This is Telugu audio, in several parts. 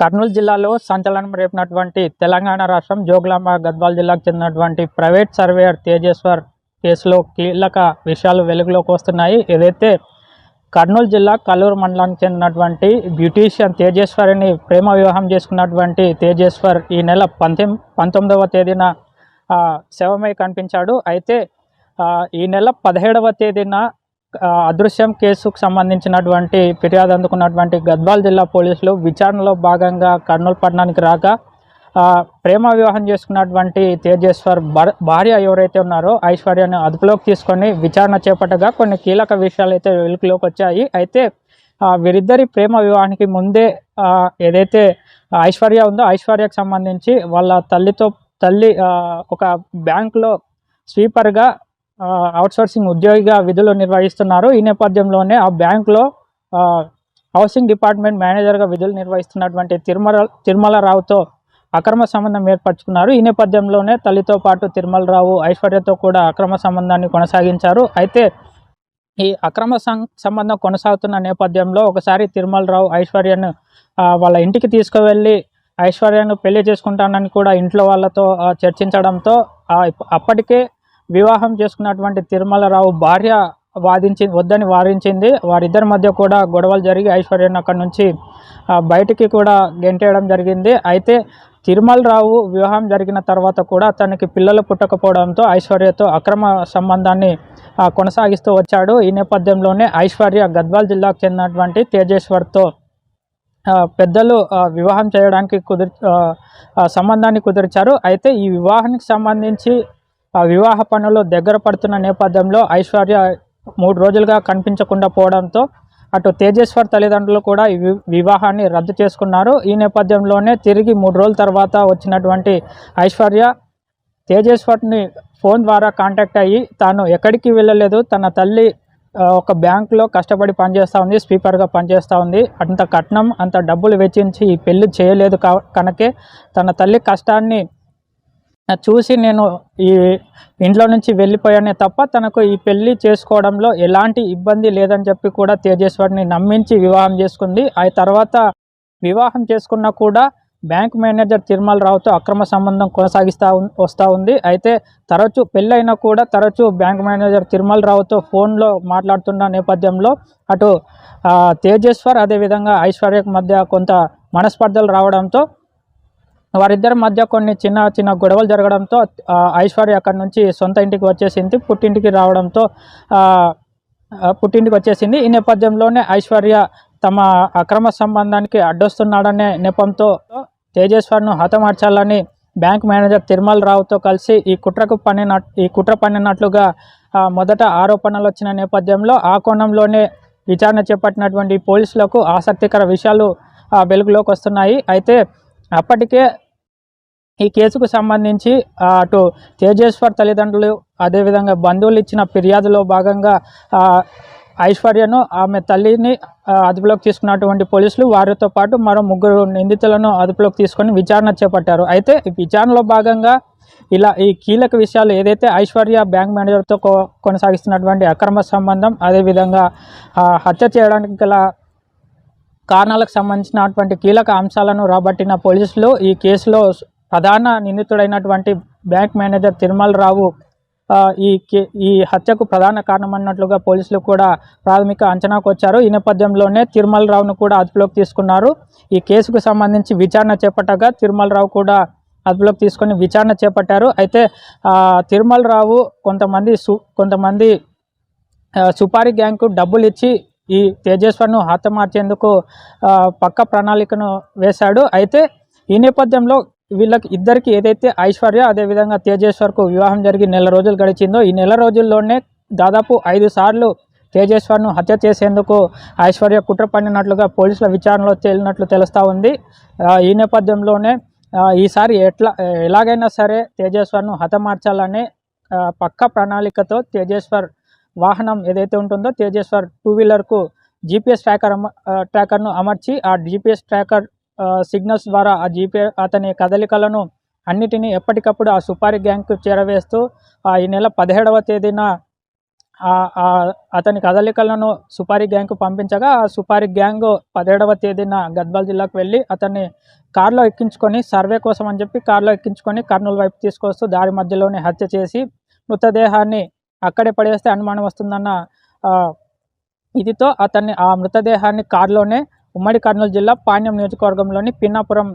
కర్నూలు జిల్లాలో సంచలనం రేపినటువంటి తెలంగాణ రాష్ట్రం జోగులాంబ గద్వాల్ జిల్లాకు చెందినటువంటి ప్రైవేట్ సర్వేయర్ తేజేశ్వర్ కేసులో కీలక విషయాలు వెలుగులోకి వస్తున్నాయి. ఏదైతే కర్నూలు జిల్లా కల్లూరు మండలానికి చెందినటువంటి బ్యూటీషియన్ తేజేశ్వరిని ప్రేమ వివాహం చేసుకున్నటువంటి తేజేశ్వర్ ఈ నెల పంతొమ్ పంతొమ్మిదవ తేదీన శవమై కనిపించాడు. అయితే ఈ నెల పదిహేడవ తేదీన అదృశ్యం కేసుకు సంబంధించినటువంటి ఫిర్యాదు అందుకున్నటువంటి గద్వాల్ జిల్లా పోలీసులు విచారణలో భాగంగా కర్నూలు పట్టణానికి రాగా ప్రేమ వివాహం చేసుకున్నటువంటి తేజేశ్వర్ భార్య ఎవరైతే ఉన్నారో ఐశ్వర్యను అదుపులోకి తీసుకొని విచారణ చేపట్టగా కొన్ని కీలక విషయాలు అయితే వెలుగులోకి వచ్చాయి. అయితే వీరిద్దరి ప్రేమ వివాహానికి ముందే ఏదైతే ఐశ్వర్య ఉందో ఐశ్వర్యకు సంబంధించి వాళ్ళ తల్లితో తల్లి ఒక బ్యాంకులో స్వీపర్గా అవుట్సోర్సింగ్ ఉద్యోగిగా విధులు నిర్వహిస్తున్నారు. ఈ నేపథ్యంలోనే ఆ బ్యాంకులో హౌసింగ్ డిపార్ట్మెంట్ మేనేజర్గా విధులు నిర్వహిస్తున్నటువంటి తిరుమల తిరుమలరావుతో అక్రమ సంబంధం ఏర్పరచుకున్నారు. ఈ నేపథ్యంలోనే తల్లితో పాటు తిరుమలరావు ఐశ్వర్యతో కూడా అక్రమ సంబంధాన్ని కొనసాగించారు. అయితే ఈ అక్రమ సం- సంబంధం కొనసాగుతున్న నేపథ్యంలో ఒకసారి తిరుమలరావు ఐశ్వర్యను వాళ్ళ ఇంటికి తీసుకువెళ్ళి ఐశ్వర్యను పెళ్ళి చేసుకుంటానని కూడా ఇంట్లో వాళ్ళతో చర్చించడంతో అప్పటికే వివాహం చేసుకున్నటువంటి తిరుమలరావు భార్య వాదించి వద్దని వారించింది. వారిద్దరి మధ్య కూడా గొడవలు జరిగి ఐశ్వర్యను అక్కడి నుంచి బయటికి కూడా గెంటేయడం జరిగింది. అయితే తిరుమలరావు వివాహం జరిగిన తర్వాత కూడా తనకి పిల్లలు పుట్టకపోవడంతో ఐశ్వర్యతో అక్రమ సంబంధాన్ని కొనసాగిస్తూ వచ్చాడు. ఈ నేపథ్యంలోనే ఐశ్వర్య గద్వాల్ జిల్లాకు చెందినటువంటి తేజేశ్వర్తో పెద్దలు వివాహం చేయడానికి కుదిర్ సంబంధాన్ని కుదిర్చారు. అయితే ఈ వివాహానికి సంబంధించి ఆ వివాహ పనులు దగ్గర పడుతున్న నేపథ్యంలో ఐశ్వర్య మూడు రోజులుగా కనిపించకుండా పోవడంతో అటు తేజేశ్వర్ తల్లిదండ్రులు కూడా ఈ వి- వివాహాన్ని రద్దు చేసుకున్నారు. ఈ నేపథ్యంలోనే తిరిగి మూడు రోజుల తర్వాత వచ్చినటువంటి ఐశ్వర్య తేజేశ్వర్ని ఫోన్ ద్వారా కాంటాక్ట్ అయ్యి తాను ఎక్కడికి వెళ్ళలేదు. తన తల్లి ఒక బ్యాంకులో కష్టపడి పనిచేస్తూ ఉంది స్పీకర్గా పనిచేస్తూ ఉంది. అంత కట్నం అంత డబ్బులు వెచ్చించి ఈ పెళ్ళి చేయలేదు కనుకే తన తల్లి కష్టాన్ని చూసి నేను ఈ ఇంట్లో నుంచి వెళ్ళిపోయానే తప్ప తనకు ఈ పెళ్ళి చేసుకోవడంలో ఎలాంటి ఇబ్బంది లేదని చెప్పి కూడా తేజేశ్వరిని నమ్మించి వివాహం చేసుకుంది. ఆ తర్వాత వివాహం చేసుకున్నా కూడా బ్యాంక్ మేనేజర్ తిరుమల రావుతో అక్రమ సంబంధం కొనసాగిస్తూ వస్తూ ఉంది. అయితే తరచూ పెళ్ళైనా కూడా తరచూ బ్యాంక్ మేనేజర్ తిరుమల రావుతో ఫోన్లో మాట్లాడుతున్న నేపథ్యంలో అటు తేజేశ్వర్ అదేవిధంగా ఐశ్వర్యకు మధ్య కొంత మనస్పర్ధలు రావడంతో వారిద్దరి మధ్య కొన్ని చిన్న చిన్న గొడవలు జరగడంతో ఐశ్వర్య అక్కడి నుంచి సొంత ఇంటికి వచ్చేసింది. పుట్టింటికి రావడంతో పుట్టింటికి వచ్చేసింది. ఈ నేపథ్యంలోనే ఐశ్వర్య తమ అక్రమ సంబంధానికి అడ్డొస్తున్నాడనే నెపంతో తేజేశ్వర్ను హతమార్చాలని బ్యాంక్ మేనేజర్ తిరుమల రావుతో కలిసి ఈ కుట్రకు పన్నిన ఈ కుట్ర పన్నినట్లుగా మొదట ఆరోపణలు వచ్చిన నేపథ్యంలో ఆ కోణంలోనే విచారణ చేపట్టినటువంటి పోలీసులకు ఆసక్తికర విషయాలు వెలుగులోకి వస్తున్నాయి. అయితే అప్పటికే ఈ కేసుకు సంబంధించి అటు తేజేశ్వర్ తల్లిదండ్రులు అదేవిధంగా బంధువులు ఇచ్చిన ఫిర్యాదులో భాగంగా ఐశ్వర్యను ఆమె తల్లిని అదుపులోకి తీసుకున్నటువంటి పోలీసులు వారితో పాటు మరో ముగ్గురు నిందితులను అదుపులోకి తీసుకొని విచారణ చేపట్టారు. అయితే ఈ విచారణలో భాగంగా ఇలా ఈ కీలక విషయాలు ఏదైతే ఐశ్వర్య బ్యాంక్ మేనేజర్తో కొ కొనసాగిస్తున్నటువంటి అక్రమ సంబంధం అదేవిధంగా హత్య చేయడానికి గల కారణాలకు సంబంధించినటువంటి కీలక అంశాలను రాబట్టిన పోలీసులు ఈ కేసులో ప్రధాన నిందితుడైనటువంటి బ్యాంక్ మేనేజర్ తిరుమల రావు ఈ ఈ హత్యకు ప్రధాన కారణమన్నట్లుగా పోలీసులు కూడా ప్రాథమిక అంచనాకు వచ్చారు. ఈ నేపథ్యంలోనే తిరుమల రావును కూడా అదుపులోకి తీసుకున్నారు. ఈ కేసుకు సంబంధించి విచారణ చేపట్టగా తిరుమల రావు కూడా అదుపులోకి తీసుకొని విచారణ చేపట్టారు. అయితే తిరుమల రావు కొంతమంది సు కొంతమంది సుపారీ గ్యాంగ్కు డబ్బులు ఇచ్చి ఈ తేజేశ్వర్ను హతమార్చేందుకు పక్క ప్రణాళికను వేశాడు. అయితే ఈ నేపథ్యంలో వీళ్ళకి ఇద్దరికి ఏదైతే ఐశ్వర్య అదేవిధంగా తేజేశ్వర్కు వివాహం జరిగి నెల రోజులు గడిచిందో ఈ నెల రోజుల్లోనే దాదాపు ఐదు సార్లు తేజేశ్వర్ను హత్య చేసేందుకు ఐశ్వర్య కుట్ర పన్నినట్లుగా పోలీసుల విచారణలో తేలినట్లు తెలుస్తూ ఉంది. ఈ నేపథ్యంలోనే ఈసారి ఎట్లా ఎలాగైనా సరే తేజేశ్వర్ను హతమార్చాలని పక్క ప్రణాళికతో తేజేశ్వర్ వాహనం ఏదైతే ఉంటుందో తేజేశ్వర్ టూ వీలర్కు జీపీఎస్ ట్రాకర్ ట్రాకర్ను అమర్చి ఆ జీపీఎస్ ట్రాకర్ సిగ్నల్స్ ద్వారా ఆ జీపీ అతని కదలికలను అన్నిటినీ ఎప్పటికప్పుడు ఆ సుపారీ గ్యాంగ్కు చేరవేస్తూ ఆ, ఈ నెల పదిహేడవ తేదీన అతని కదలికలను సుపారీ గ్యాంగ్కు పంపించగా ఆ సుపారీ గ్యాంగ్ పదిహేడవ తేదీన గద్వాల్ జిల్లాకు వెళ్ళి అతన్ని కారులో ఎక్కించుకొని సర్వే కోసం అని చెప్పి కారులో ఎక్కించుకొని కర్నూలు వైపు తీసుకొస్తూ దారి మధ్యలోనే హత్య చేసి మృతదేహాన్ని అక్కడే పడేస్తే అనుమానం వస్తుందన్న ఇదితో అతన్ని ఆ మృతదేహాన్ని కారులోనే ఉమ్మడి కర్నూలు జిల్లా పాణ్యం నియోజకవర్గంలోని పిన్నాపురం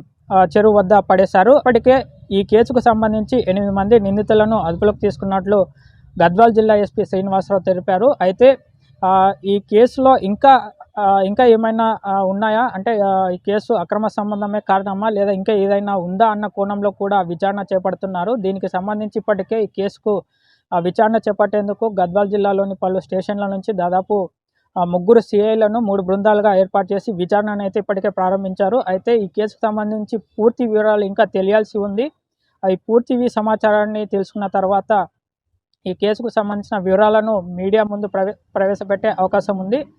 చెరువు వద్ద పడేశారు. ఇప్పటికే ఈ కేసుకు సంబంధించి ఎనిమిది మంది నిందితులను అదుపులోకి తీసుకున్నట్లు గద్వాల్ జిల్లా ఎస్పీ శ్రీనివాసరావు తెలిపారు. అయితే ఈ కేసులో ఇంకా ఇంకా ఏమైనా ఉన్నాయా? అంటే ఈ కేసు అక్రమ సంబంధమే కారణమా? లేదా ఇంకా ఏదైనా ఉందా అన్న కోణంలో కూడా విచారణ చేపడుతున్నారు. దీనికి సంబంధించి ఇప్పటికే ఈ కేసుకు విచారణ చేపట్టేందుకు గద్వాల్ జిల్లాలోని పలు స్టేషన్ల నుంచి దాదాపు ముగ్గురు సిఐలను మూడు బృందాలుగా ఏర్పాటు చేసి విచారణను అయితే ఇప్పటికే ప్రారంభించారు. అయితే ఈ కేసుకు సంబంధించి పూర్తి వివరాలు ఇంకా తెలియాల్సి ఉంది. ఈ పూర్తి సమాచారాన్ని తెలుసుకున్న తర్వాత ఈ కేసుకు సంబంధించిన వివరాలను మీడియా ముందు ప్రవే ప్రవేశపెట్టే అవకాశం ఉంది.